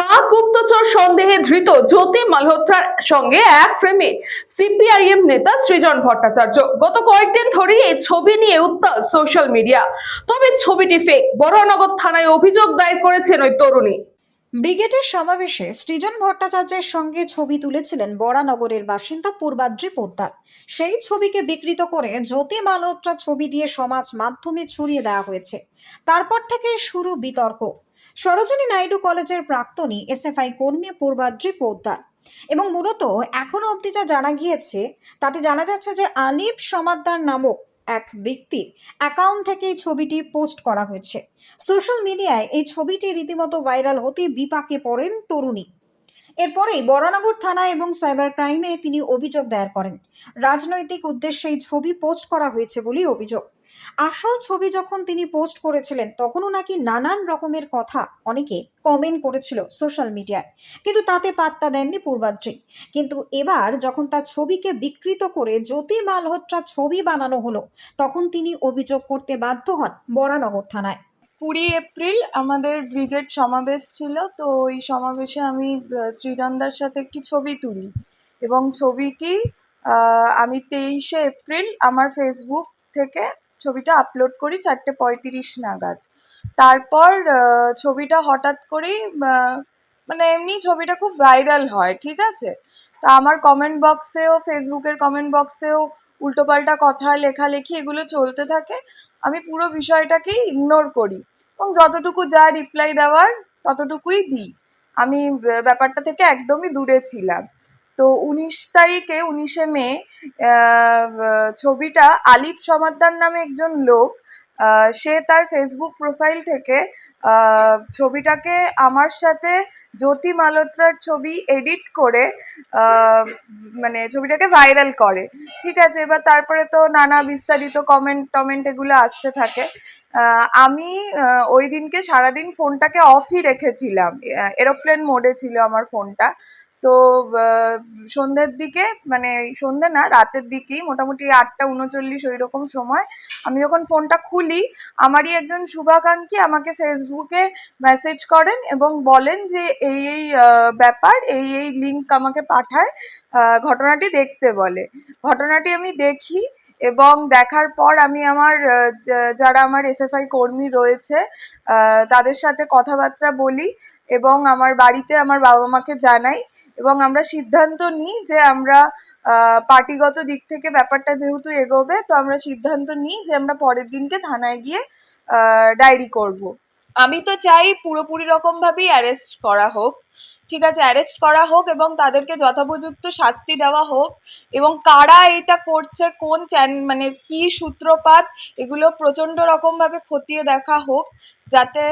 পাক গুপ্তচর সন্দেহে ধৃত জ্যোতি মালহোত্রার সঙ্গে এক ফ্রেমে সিপিআইএম নেতা সৃজন ভট্টাচার্য। গত কয়েকদিন ধরেই এই ছবি নিয়ে উত্তাল সোশ্যাল মিডিয়া। তবে ছবিটি ফেক বড়নগর থানায় অভিযোগ দায়ের করেছেন ওই তরুণী। ব্রিগেডের সমাবেশে সৃজন ভট্টাচার্যের সঙ্গে ছবি তুলেছিলেন বরানগরের বাসিন্দা পূর্বাদ্রি পোদ্দার। সেই ছবিকে বিকৃত করে জ্যোতি মালহোত্রা ছবি দিয়ে সমাজ মাধ্যমে ছড়িয়ে দেওয়া হয়েছে। তারপর থেকে শুরু বিতর্ক। সরোজিনী নাইডু কলেজের প্রাক্তনী এসএফআই কর্মী পূর্বাদ্রি পোদ্দার। এবং মূলত এখনও অবধি যা জানা গিয়েছে, তাতে জানা যাচ্ছে যে আলিফ সমাদ্দার নামক এক ব্যক্তির অ্যাকাউন্ট থেকে এই ছবিটি পোস্ট করা হয়েছে। সোশ্যাল মিডিয়ায় এই ছবিটি রীতিমতো ভাইরাল হতে বিপাকে পড়েন তরুণী। এরপরেই বরানগর থানা এবং সাইবার ক্রাইমে তিনি অভিযোগ দায়ের করেন। রাজনৈতিক উদ্দেশ্যে এই ছবি পোস্ট করা হয়েছে বলেই অভিযোগ। আসল ছবি যখন তিনি পোস্ট করেছিলেন তখনও নাকি নানান রকমের কথা অনেকে কমেন্ট করেছিল সোশ্যাল মিডিয়ায় কিন্তু তাতে পাত্তা দেননি পূর্বাদ্রি। কিন্তু এবার যখন তার ছবিকে বিকৃত করে জ্যোতি মালহোত্রা ছবি বানানো হলো তখন তিনি অভিযোগ করতে বাধ্য হন বরানগর থানায়। কুড়ি এপ্রিল আমাদের ব্রিগেড সমাবেশ ছিল তো ওই সমাবেশে আমি আহ, সৃজনদার সাথে একটি ছবি তুলি। এবং ছবিটি আমি তেইশে এপ্রিল আমার ফেসবুক থেকে ছবিটা আপলোড করি চারটে পঁয়ত্রিশ নাগাদ। তারপর ছবিটা হঠাৎ করেই মানে এমনি ছবিটা খুব ভাইরাল হয়, ঠিক আছে? তা আমার কমেন্ট বক্সেও ফেসবুকের কমেন্ট বক্সেও উল্টোপাল্টা কথা, লেখালেখি এগুলো চলতে থাকে। আমি পুরো বিষয়টাকেই ইগনোর করি এবং যতটুকু যা রিপ্লাই দেওয়ার ততটুকুই দিই। আমি ব্যাপারটা থেকে একদমই দূরে ছিলাম। তো উনিশ তারিখে, উনিশে মে ছবিটা আলিফ সমাদ্দার নামে একজন লোক সে তার ফেসবুক প্রোফাইল থেকে ছবিটাকে আমার সাথে জ্যোতি মালহোত্রার ছবি এডিট করে মানে ছবিটাকে ভাইরাল করে। ঠিক আছে, এবার তারপরে তো নানা বিস্তারিত কমেন্ট টমেন্ট এগুলো আসতে থাকে। আমি ওই দিনকে সারাদিন ফোনটাকে অফই রেখেছিলাম। এরোপ্লেন মোডে ছিল আমার ফোনটা তো সন্ধ্যের দিকে মানে সন্ধ্যে না, রাতের দিকেই মোটামুটি আটটা উনচল্লিশ ওই রকম সময় আমি যখন ফোনটা খুলি, আমারই একজন শুভাকাঙ্ক্ষী আমাকে ফেসবুকে মেসেজ করেন এবং বলেন যে, এই এই ব্যাপার, এই এই লিঙ্ক আমাকে পাঠায় ঘটনাটি দেখতে বলে। ঘটনাটি আমি দেখি এবং দেখার পর আমি আমার যারা আমার এসএফআই কর্মী রয়েছে তাদের সাথে কথাবার্তা বলি এবং আমার বাড়িতে আমার বাবা মাকে জানাই এবং আমরা সিদ্ধান্ত নিই যে আমরা পার্টিগত দিক থেকে ব্যাপারটা যেহেতু এগোবে, তো আমরা সিদ্ধান্ত নিই যে আমরা পরের দিনকে থানায় গিয়ে ডায়েরি করব। আমি তো চাই পুরোপুরি রকমভাবেই অ্যারেস্ট করা হোক। ঠিক আছে, অ্যারেস্ট করা হোক এবং তাদেরকে যথোপযুক্ত শাস্তি দেওয়া হোক এবং কারা এটা করছে, কোন চ্যান মানে কি সূত্রপাত, এগুলো প্রচণ্ড রকমভাবে খতিয়ে দেখা হোক, যাতে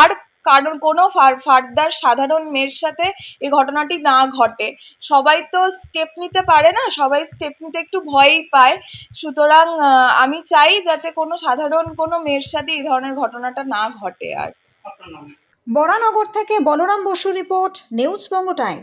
আর কারণ কোনো ফার্দার সাধারণ মেয়ের সাথে এই ঘটনাটি না ঘটে। সবাই তো স্টেপ নিতে পারে না, সবাই স্টেপ নিতে একটু ভয়ই পায়। সুতরাং আমি চাই যাতে কোনো সাধারণ কোনো মেয়ের সাথে এই ধরনের ঘটনাটা না ঘটে আর। বরানগর থেকে Balaram Basu report, news Banga time.